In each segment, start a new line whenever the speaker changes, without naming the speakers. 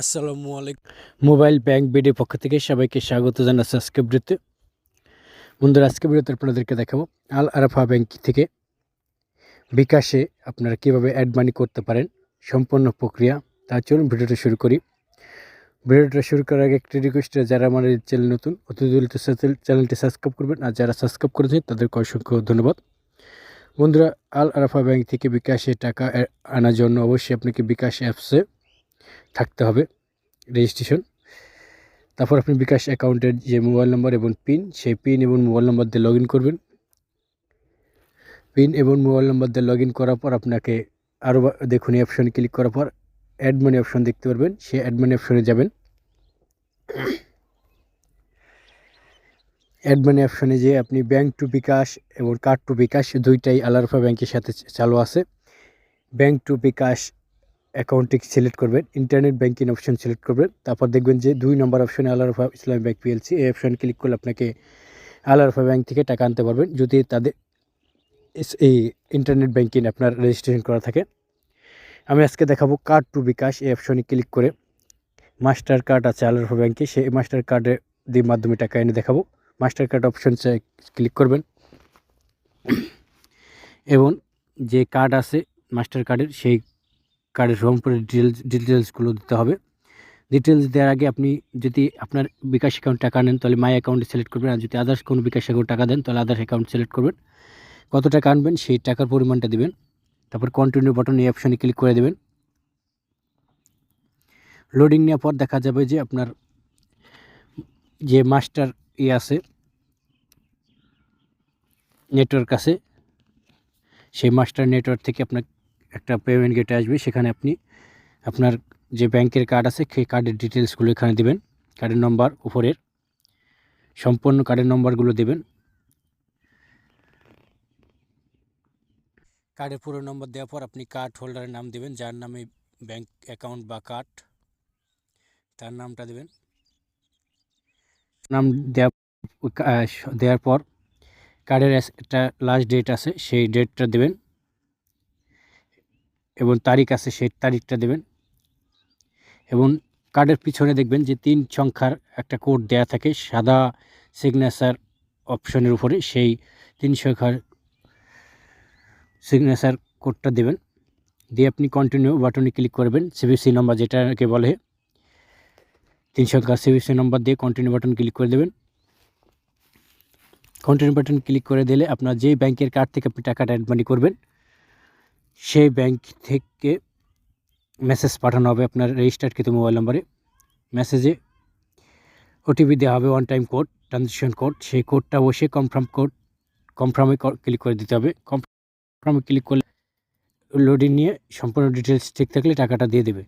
আসসালামু আলাইকুম। Mobile bank বিডির পক্ষ থেকে সবাইকে স্বাগত জানাচ্ছি আজকে ভিডিওতে। বন্ধুরা, আজকে ভিডিওতে আপনাদেরকে দেখাবো আল আরাফা ব্যাংক থেকে বিকাশে আপনারা কীভাবে অ্যাড মানি করতে পারেন, সম্পূর্ণ প্রক্রিয়া। তার চলুন ভিডিওটা শুরু করি। ভিডিওটা শুরু করার আগে একটি রিকোয়েস্ট যারা আমার চ্যানেল নতুন, অতি দ্রুত চ্যানেলটি সাবস্ক্রাইব করবেন আর যারা সাবস্ক্রাইব করেছেন তাদেরকে অসংখ্য ধন্যবাদ। বন্ধুরা, আল আরাফা ব্যাংক থেকে বিকাশে টাকা আনার জন্য অবশ্যই আপনাকে বিকাশ অ্যাপসে থাকতে হবে রেজিস্ট্রেশন তারপর আপনি বিকাশ অ্যাকাউন্টের যে মোবাইল নম্বর এবং পিন সেই পিন এবং মোবাইল নম্বর দিয়ে লগ করবেন। পিন এবং মোবাইল নম্বর দিয়ে লগ করার পর আপনাকে আরও দেখুন এই অপশনে ক্লিক করার পর অ্যাড মানি অপশন দেখতে পারবেন, সেই অ্যাড মানি অপশনে যাবেন। অ্যাড মানি অপশনে যে আপনি ব্যাংক টু বিকাশ এবং কার্ড টু বিকাশ দুইটাই আলারফা ব্যাংকের সাথে চালু আছে। ব্যাংক টু বিকাশ অ্যাকাউন্টটি সিলেক্ট করবেন, ইন্টারনেট ব্যাঙ্কিং অপশন সিলেক্ট করবেন, তারপর দেখবেন যে দুই নম্বর অপশনে আলারফা ইসলামী ব্যাংক পিএলসি এই অপশন ক্লিক করলে আপনাকে আলারফা ব্যাংক থেকে টাকা আনতে পারবেন যদি তাদের এই ইন্টারনেট ব্যাংকিং আপনার রেজিস্ট্রেশন করা থাকে। আমি আজকে দেখাবো কার্ড টু বিকাশ, এই অপশনে ক্লিক করে মাস্টার কার্ড আছে আলারফা ব্যাংকে সেই মাস্টার কার্ডের দিয়ে মাধ্যমে টাকা এনে দেখাবো। মাস্টার কার্ড অপশন ক্লিক করবেন। এবং যে কার্ড আছে মাস্টার কার্ডের, সেই কার্ডের সম্পূর্ণ ডিটেলস ডিটেলসগুলো দিতে হবে। ডিটেলস দেওয়ার আগে আপনি যদি আপনার বিকাশ অ্যাকাউন্ট টাকা নেন, তাহলে মাই অ্যাকাউন্টে সিলেক্ট করবেন। আর যদি আদার্স কোনো বিকাশ অ্যাকাউন্ট টাকা দেন, তাহলে আদার্স অ্যাকাউন্ট সিলেক্ট করবেন। কত টাকা আনবেন, সেই টাকার পরিমাণটা দিবেন। তারপর কন্টিনিউ বাটন এই অপশনে ক্লিক করে দেবেন। লোডিং নেওয়ার পর দেখা যাবে যে আপনার যে মাস্টার ই আছে নেটওয়ার্ক আছে, সেই মাস্টার নেটওয়ার্ক থেকে আপনার একটা পেমেন্ট গেটে আসবে, সেখানে আপনি আপনার যে ব্যাংকের কার্ড আছে, সেই কার্ডের ডিটেলসগুলো এখানে দেবেন। কার্ডের নম্বর উপরের সম্পূর্ণ কার্ডের নম্বরগুলো দেবেন। কার্ডের পুরো নম্বর দেওয়ার পর আপনি কার্ড হোল্ডারের নাম দেবেন, যার নামে ব্যাংক অ্যাকাউন্ট বা কার্ড তার নামটা দেবেন। নাম দেওয়া দেওয়ার পর কার্ডের একটা লাস্ট ডেট আছে, সেই ডেটটা দেবেন। এবং তারিখ আছে সেই তারিখটা দেবেন। এবং কার্ডের পিছনে দেখবেন যে তিন সংখ্যার একটা কোড দেয়া থাকে, সাদা সিগনেচার অপশনের উপরে সেই তিন সংখ্যার সিগনেচার কোডটা দেবেন। দিয়ে আপনি কন্টিনিউ বাটনে ক্লিক করবেন সিবিসি নাম্বার যেটাকে বলে, তিন সংখ্যার সিবিসি নাম্বার দিয়ে কন্টিনিউ বাটন ক্লিক করে দেবেন। কন্টিনিউ বাটন ক্লিক করে দিলে আপনার যেই ব্যাংকের কার্ড থেকে আপনি টাকাটা অ্যাড মানি করবেন সেই ব্যাংক থেকে মেসেজ পাঠানো হবে আপনার রেজিস্টার্ডকৃত মোবাইল নম্বরে মেসেজে ওটিপি দেওয়া হবে one time code transaction code সেই কোডটা বসে কনফার্ম কোড কনফার্মে ক্লিক করে দিতে হবে। কনফার্মে ক্লিক করলে লোডিং নিয়ে সম্পূর্ণ ডিটেলস ঠিক থাকলে টাকাটা দিয়ে দেবে।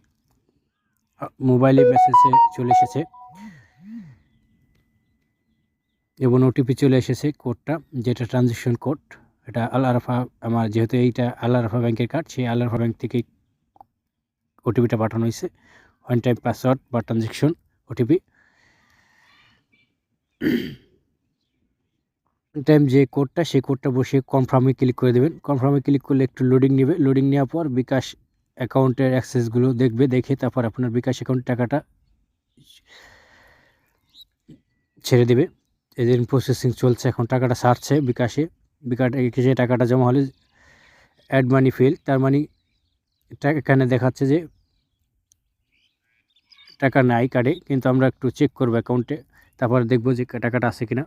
মোবাইলে মেসেজে চলে এসেছে। এবং ওটিপি চলে এসেছে কোডটা যেটা ট্রানজেকশন কোড এটা আল আরাফা, আমার যেহেতু এইটা আল আরাফা ব্যাংকের কার্ড সেই আল আরাফা ব্যাংক থেকে ওটিপিটা পাঠানো হয়েছে। ওয়ান টাইম পাসওয়ার্ড বা ট্রানজেকশন ওটিপি টাইম যে কোডটা সেই কোডটা বসে কনফার্মে ক্লিক করে দেবেন। কনফার্মে ক্লিক করলে একটু লোডিং নেবে। লোডিং নেওয়ার পর বিকাশ অ্যাকাউন্টের অ্যাক্সেসগুলো দেখবে, দেখে তারপর আপনার বিকাশ অ্যাকাউন্ট টাকাটা ছেড়ে দেবে। এদিন প্রসেসিং চলছে, এখন টাকাটা সারছে বিকাশ। যে টাকাটা জমা হলে অ্যাড মানি ফেল তার মানে এখানে দেখাচ্ছে যে টাকা নাই কার্ডে কিন্তু আমরা একটু চেক করব অ্যাকাউন্টে তারপরে দেখব যে টাকাটা আছে কিনা।